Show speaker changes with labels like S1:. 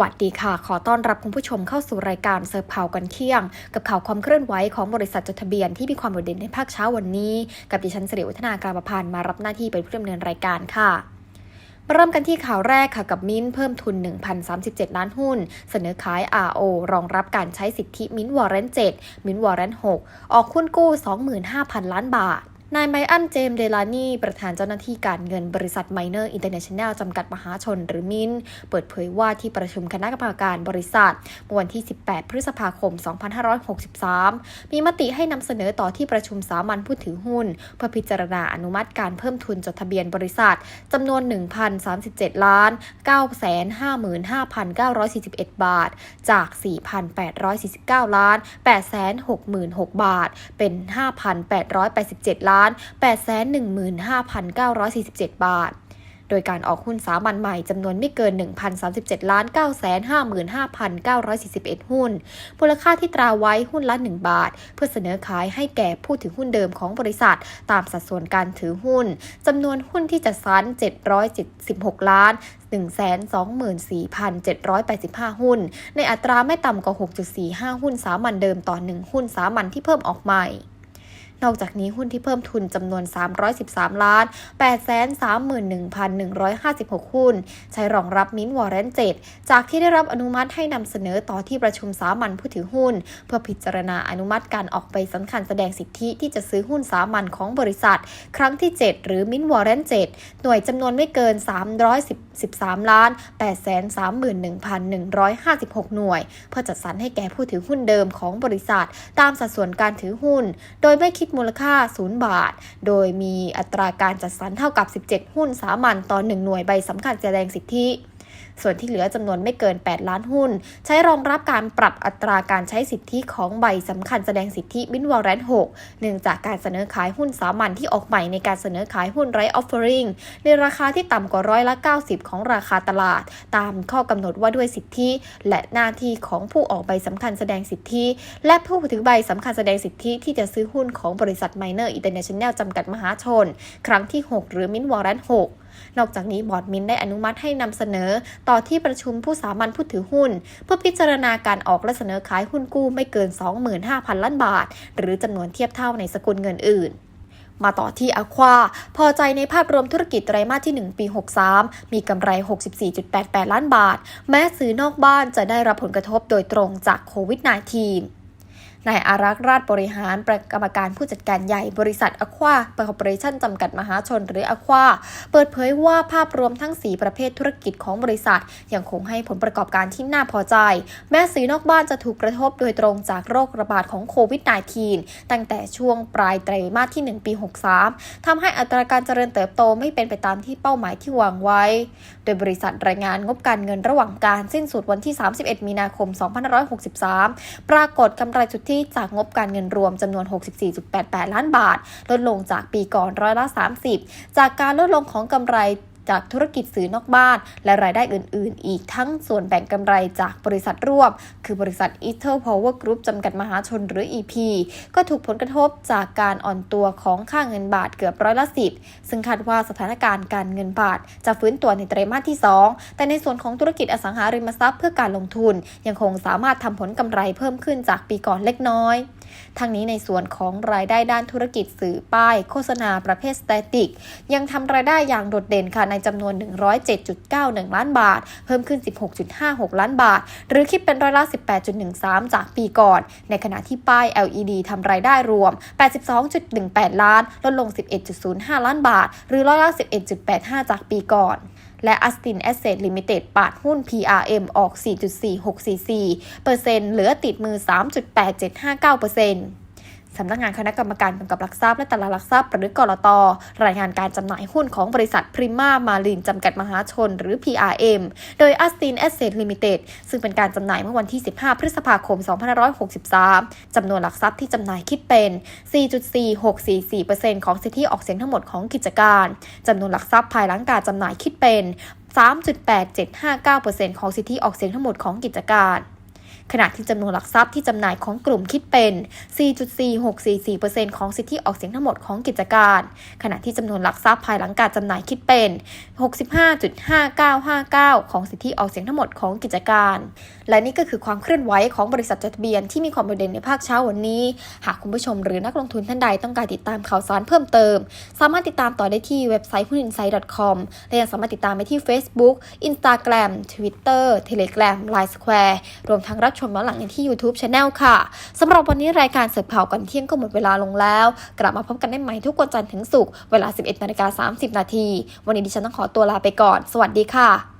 S1: วัสดีค่ะ ขอต้อนรับคุณผู้ชมเข้าสู่รายการเซิร์ฟข่าวกันเที่ยง กับข่าวความเคลื่อนไหวของบริษัทจดทะเบียนที่มีความโดดเด่นในภาคเช้าวันนี้ กับดิฉันสิริวัฒนาการประพันธ์มารับหน้าที่เป็นผู้ดำเนินรายการค่ะเริ่มกันที่ข่าวแรกค่ะกับมิ้นเพิ่มทุน 1,037 ล้านหุ้น เสนอขาย RO รองรับการใช้สิทธิมิ้นวอร์เรน7มิ้นวอร์เรน6ออกหุ้นกู้ 25,000 ล้านบาท นายไมอันเจมเดลานีประธานเจ้าหน้าที่การเงินบริษัทไมเนอร์อินเตอร์เนชั่นแนลจำกัดมหาชนหรือมินเปิดเผยว่าที่ประชุมคณะกรรมการบริษัทเมื่อวันที่ 18 พฤษภาคม 2563 มีมติให้นำเสนอต่อที่ประชุมสามัญผู้ถือหุ้น เพื่อพิจารณาอนุมัติการเพิ่มทุนจดทะเบียนบริษัทจำนวน 1,037 ล้าน 955,941 บาท จาก 4,849 ล้าน 866,006บาท เป็น 5,887 ล้าน815,947 บาทโดยการออกหุ้นสามัญใหม่จำนวนไม่เกิน 1,037ล้าน955,941 หุ้น มูลค่าที่ตราไว้หุ้นละ 1 บาท เพื่อเสนอขายให้แก่ผู้ถือหุ้นเดิมของบริษัท ตามสัดส่วนการถือหุ้นจำนวนหุ้นที่จะซั้น776 ล้าน124,785 หุ้น ในอัตราไม่ต่ำกว่า 6.45 หุ้นสามัญเดิมต่อ 1 หุ้นสามัญที่เพิ่มออกใหม่ นอกจากนี้หุ้นที่เพิ่มทุนจำนวน 313 ล้าน 831,156 หุ้น ใช้รองรับมิ้นวอร์เรนเจ็จากที่ได้รับอนุมัติให้นำเสนอต่อที่ประชุมสามัญผู้ถือหุ้น เพื่อพิจารณาอนุมัติการออกใบสำคัญแสดงสิทธิที่จะซื้อหุ้นสามัญของบริษัท ครั้งที่ 7 หรือมิ้นวอร์เรนเจ็หน่วยจำนวนไม่เกิน 313 ล้าน 831,156 หน่วย เพื่อจัดสรรให้แก่ผู้ถือหุ้นเดิมของบริษัท ตามสัดส่วนการถือหุ้น โดยไม่คิดดมูลค่า 0 บาท โดยมีอัตราการจัดสรรเท่ากับ 17 หุ้นสามัญต่อ 1 หน่วยใบสำคัญแสดงสิทธิ ส่วนที่เหลือจำนวนไม่เกิน 8 ล้านหุ้น ใช้รองรับการปรับอัตราการใช้สิทธิของใบสำคัญแสดงสิทธิบินวอร์เรน6เนื่องจากการเสนอขายหุ้นสามัญที่ออกใหม่ในการเสนอขายหุ้นไรออฟเฟอริงในราคาที่ต่ำกว่าร้อยละ 90 ของราคาตลาด ตามข้อกำหนดว่าด้วยสิทธิและหน้าที่ของผู้ออกใบสำคัญแสดงสิทธิ และผู้ถือใบสำคัญแสดงสิทธิที่จะซื้อหุ้นของบริษัทไมเนอร์อินเตอร์เนชั่นแนลจำกัดมหาชน ครั้งที่ 6 หรือมินวอร์เรน6นอกจากนี้บอร์ดมินได้อนุมัติให้นำเสนอ ต่อที่ประชุมผู้สามัญผู้ถือหุ้น เพื่อพิจารณาการออกและเสนอขายหุ้นกู้ไม่เกิน 25,000 ล้านบาท หรือจำนวนเทียบเท่าในสกุลเงินอื่นมาต่อที่อควา พอใจในภาพรวมธุรกิจไตรมาสที่ 1 ปี 63 มีกำไร 64.88 ล้านบาท แม้ซื้อนอกบ้านจะได้รับผลกระทบโดยตรงจากโควิด -19 นายอารักษ์ราชบริหารประกรรมการผู้จัดการใหญ่บริษัทอควาคอร์ปอเรชั่นจำกัดมหาชนหรืออควาเปิดเผยว่าภาพรวมทั้ง 4 ประเภทธุรกิจของบริษัท ยังคงให้ผลประกอบการที่น่าพอใจ แม้สีนอกบ้านจะถูกกระทบโดยตรงจากโรคระบาดของโควิด -19 ตั้งแต่ช่วงปลายไตรมาสที่ 1 ปี 63ทำให้อัตราการเจริญเติบโตไม่เป็นไปตามที่เป้าหมายที่วางไว้ โดยบริษัทรายงานงบการเงินระหว่างการสิ้นสุดวันที่ 31 มีนาคม 2563 ปรากฏกำไรสุทธิจากงบการเงินรวมจำนวน 64.88 ล้านบาท ลดลงจากปีก่อนร้อยละ 30 จากการลดลงของกำไร จากธุรกิจสื่อนอกบ้าน และรายได้อื่น ๆ อีกทั้งส่วนแบ่งกำไรจากบริษัทร่วม คือบริษัท e t e l Power Group จำกัดมหาชนหรือ EP ก็ถูกผลกระทบจากการอ่อนตัวของค่าเงินบาทเกือบร้อยละสิบซึ่งคาดว่าสถานการณ์การเงินบาท จะฟื้นตัวในไตรมาสที่ 2 แต่ในส่วนของธุรกิจอสังหาริมทรัพย์เพื่อการลงทุน ยังคงสามารถทำผลกำไรเพิ่มขึ้นจากปีก่อนเล็กน้อยทั้งนี้ในส่วนของรายได้ด้านธุรกิจสื่อป้าย โฆษณาประเภทสแตติก ยังทำรายได้อย่างโดดเด่นค่ะในจำนวน 107.91 ล้านบาท เพิ่มขึ้น 16.56 ล้านบาท หรือคิดเป็นร้อยละ 18.13 จากปีก่อน ในขณะที่ป้าย LED ทำรายได้รวม 82.18 ล้าน ลดลง 11.05 ล้านบาท หรือร้อยละ 11.85 จากปีก่อนและ Astin Asset Limited ปาดหุ้น PRM ออก 4.4644%เปอร์เซ็นต์เหลือติดมือ 3.8759% สำนักงานคณะกรรมการกำกับหลักทรัพย์และตลาดหลักทรัพย์หรือกรตรายงานการจำหน่ายหุ้นของบริษัทพริมามาลินจำกัดมหาชนหรือ PRM โดย Astin Asset Limited ซึ่งเป็นการจำหน่ายเมื่อวันที่ 15 พฤษภาคม 2563 จำนวนหลักทรัพย์ที่จำหน่ายคิดเป็น 4.4644%ของสิทธิออกเสียงทั้งหมดของกิจการจำนวนหลักทรัพย์ภายหลังการจำหน่ายคิดเป็น 3.8759%ของสิทธิออกเสียงทั้งหมดของกิจการ ขณะที่จำนวนหลักทรัพย์ที่จำหน่ายของกลุ่มคิดเป็น 4.4644%ของสิทธิออกเสียงทั้งหมดของกิจการ ขณะที่จำนวนหลักทรัพย์ภายหลังการจำหน่ายคิดเป็น 65.5959 ของสิทธิออกเสียงทั้งหมดของกิจการ และนี่ก็คือความเคลื่อนไหวของบริษัทจดทะเบียนที่มีความโดดเด่นในภาคเช้าวันนี้ หากคุณผู้ชมหรือนักลงทุนท่านใดต้องการติดตามข่าวสารเพิ่มเติม สามารถติดตามต่อได้ที่เว็บไซต์หุ้น insight com และยังสามารถติดตามไปที่ Facebook Instagram Twitter Telegram Line Square รวมทั้งรับชมย้อนหลังในที่ YouTube Channel ค่ะสำหรับวันนี้รายการเสิร์ฟข่าวกันเที่ยงก็หมดเวลาลงแล้ว กลับมาพบกันได้ใหม่ทุกวันจันทร์ถึงศุกร์เวลา 11นาฬิกา30 นาที วันนี้ดิฉันต้องขอตัวลาไปก่อน สวัสดีค่ะ